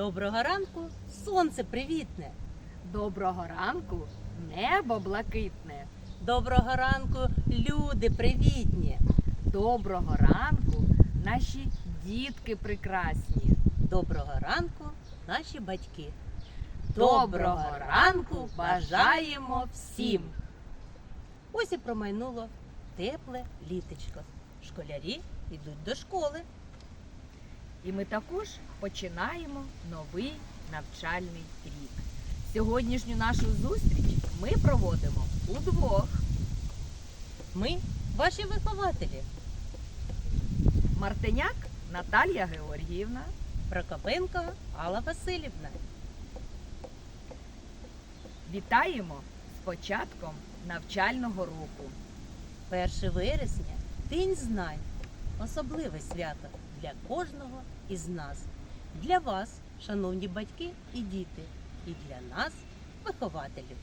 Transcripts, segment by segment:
Доброго ранку, сонце привітне. Доброго ранку, небо блакитне. Доброго ранку, люди привітні. Доброго ранку, наші дітки прекрасні. Доброго ранку, наші батьки. Доброго ранку бажаємо всім. Ось і промайнуло тепле літочко. Школярі йдуть до школи. І ми також починаємо новий навчальний рік. Сьогоднішню нашу зустріч ми проводимо удвох. Ми ваші вихователі. Мартиняк Наталія Георгіївна. Прокопенко Алла Васильівна. Вітаємо з початком навчального року. 1 вересня День знань. Особливе свято для кожного із нас. Для вас, шановні батьки і діти, і для нас, вихователів.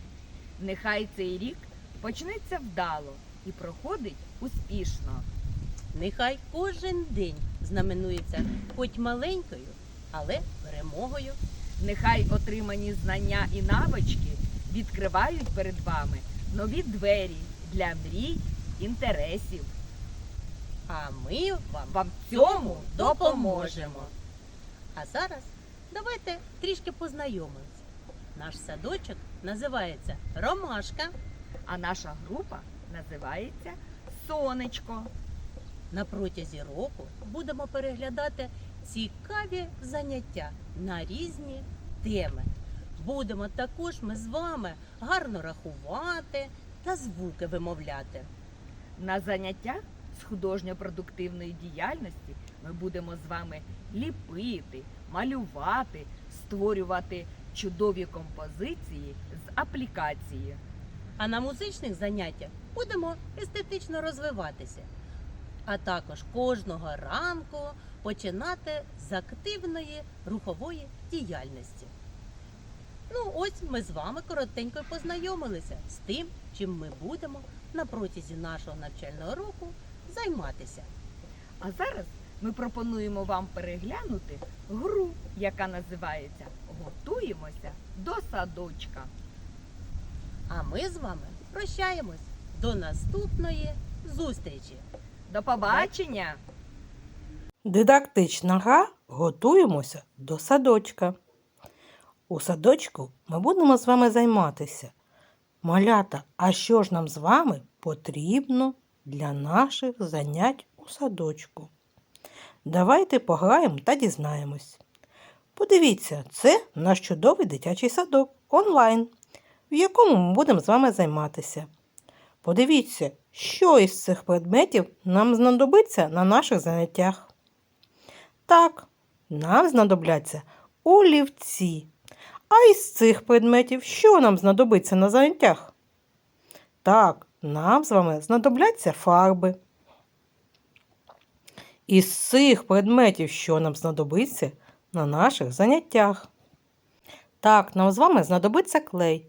Нехай цей рік почнеться вдало і проходить успішно. Нехай кожен день знаменується хоч маленькою, але перемогою. Нехай отримані знання і навички відкривають перед вами нові двері для мрій, інтересів. А ми вам в цьому допоможемо. А зараз давайте трішки познайомимось. Наш садочок називається Ромашка. А наша група називається Сонечко. На протязі року будемо переглядати цікаві заняття на різні теми. Будемо також ми з вами гарно рахувати та звуки вимовляти. На заняттях з художньо-продуктивної діяльності ми будемо з вами ліпити, малювати, створювати чудові композиції з аплікації. А на музичних заняттях будемо естетично розвиватися. А також кожного ранку починати з активної рухової діяльності. Ну, ось ми з вами коротенько познайомилися з тим, чим ми будемо на протязі нашого навчального року займатися. А зараз ми пропонуємо вам переглянути гру, яка називається Готуємося до садочка. А ми з вами прощаємось до наступної зустрічі. До побачення! Дидактична гра готуємося до садочка. У садочку ми будемо з вами займатися. Малята, а що ж нам з вами потрібно для наших занять у садочку? Давайте пограємо та дізнаємось. Подивіться, це наш чудовий дитячий садок онлайн, в якому ми будемо з вами займатися. Подивіться, що із цих предметів нам знадобиться на наших заняттях. Так, нам знадобляться олівці. А із цих предметів що нам знадобиться на заняттях? Так, нам з вами знадобляться фарби. Із цих предметів, що нам знадобиться на наших заняттях? Так, нам з вами знадобиться клей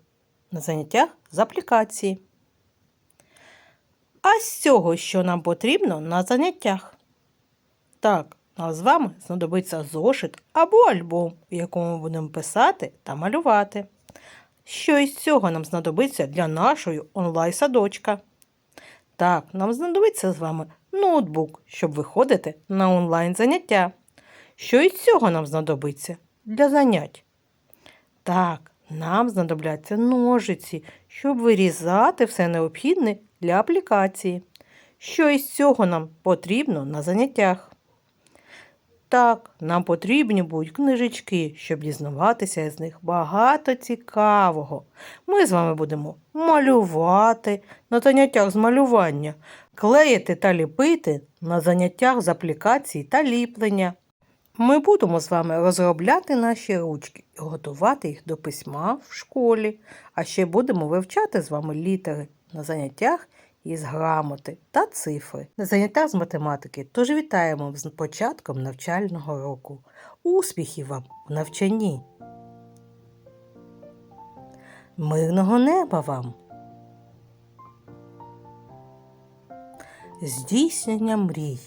на заняттях з аплікації. А з цього, що нам потрібно на заняттях? Так, нам з вами знадобиться зошит або альбом, в якому будемо писати та малювати. Що із цього нам знадобиться для нашої онлайн-садочка? Так, нам знадобиться з вами ноутбук, щоб виходити на онлайн-заняття. Що із цього нам знадобиться для занять? Так, нам знадобляться ножиці, щоб вирізати все необхідне для аплікації. Що із цього нам потрібно на заняттях? Так, нам потрібні будуть книжечки, щоб дізнаватися з них багато цікавого. Ми з вами будемо малювати на заняттях з малювання, клеїти та ліпити на заняттях з аплікації та ліплення. Ми будемо з вами розробляти наші ручки і готувати їх до письма в школі, а ще будемо вивчати з вами літери на заняттях із грамоти та цифри на заняттях з математики. Тож вітаємо з початком навчального року. Успіхів вам у навчанні! Мирного неба вам! Здійснення мрій!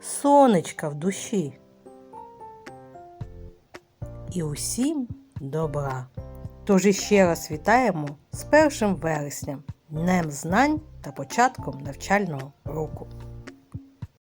сонечка в душі. І усім добра. Тож іще раз вітаємо з 1 вересням, Днем знань та початком навчального року.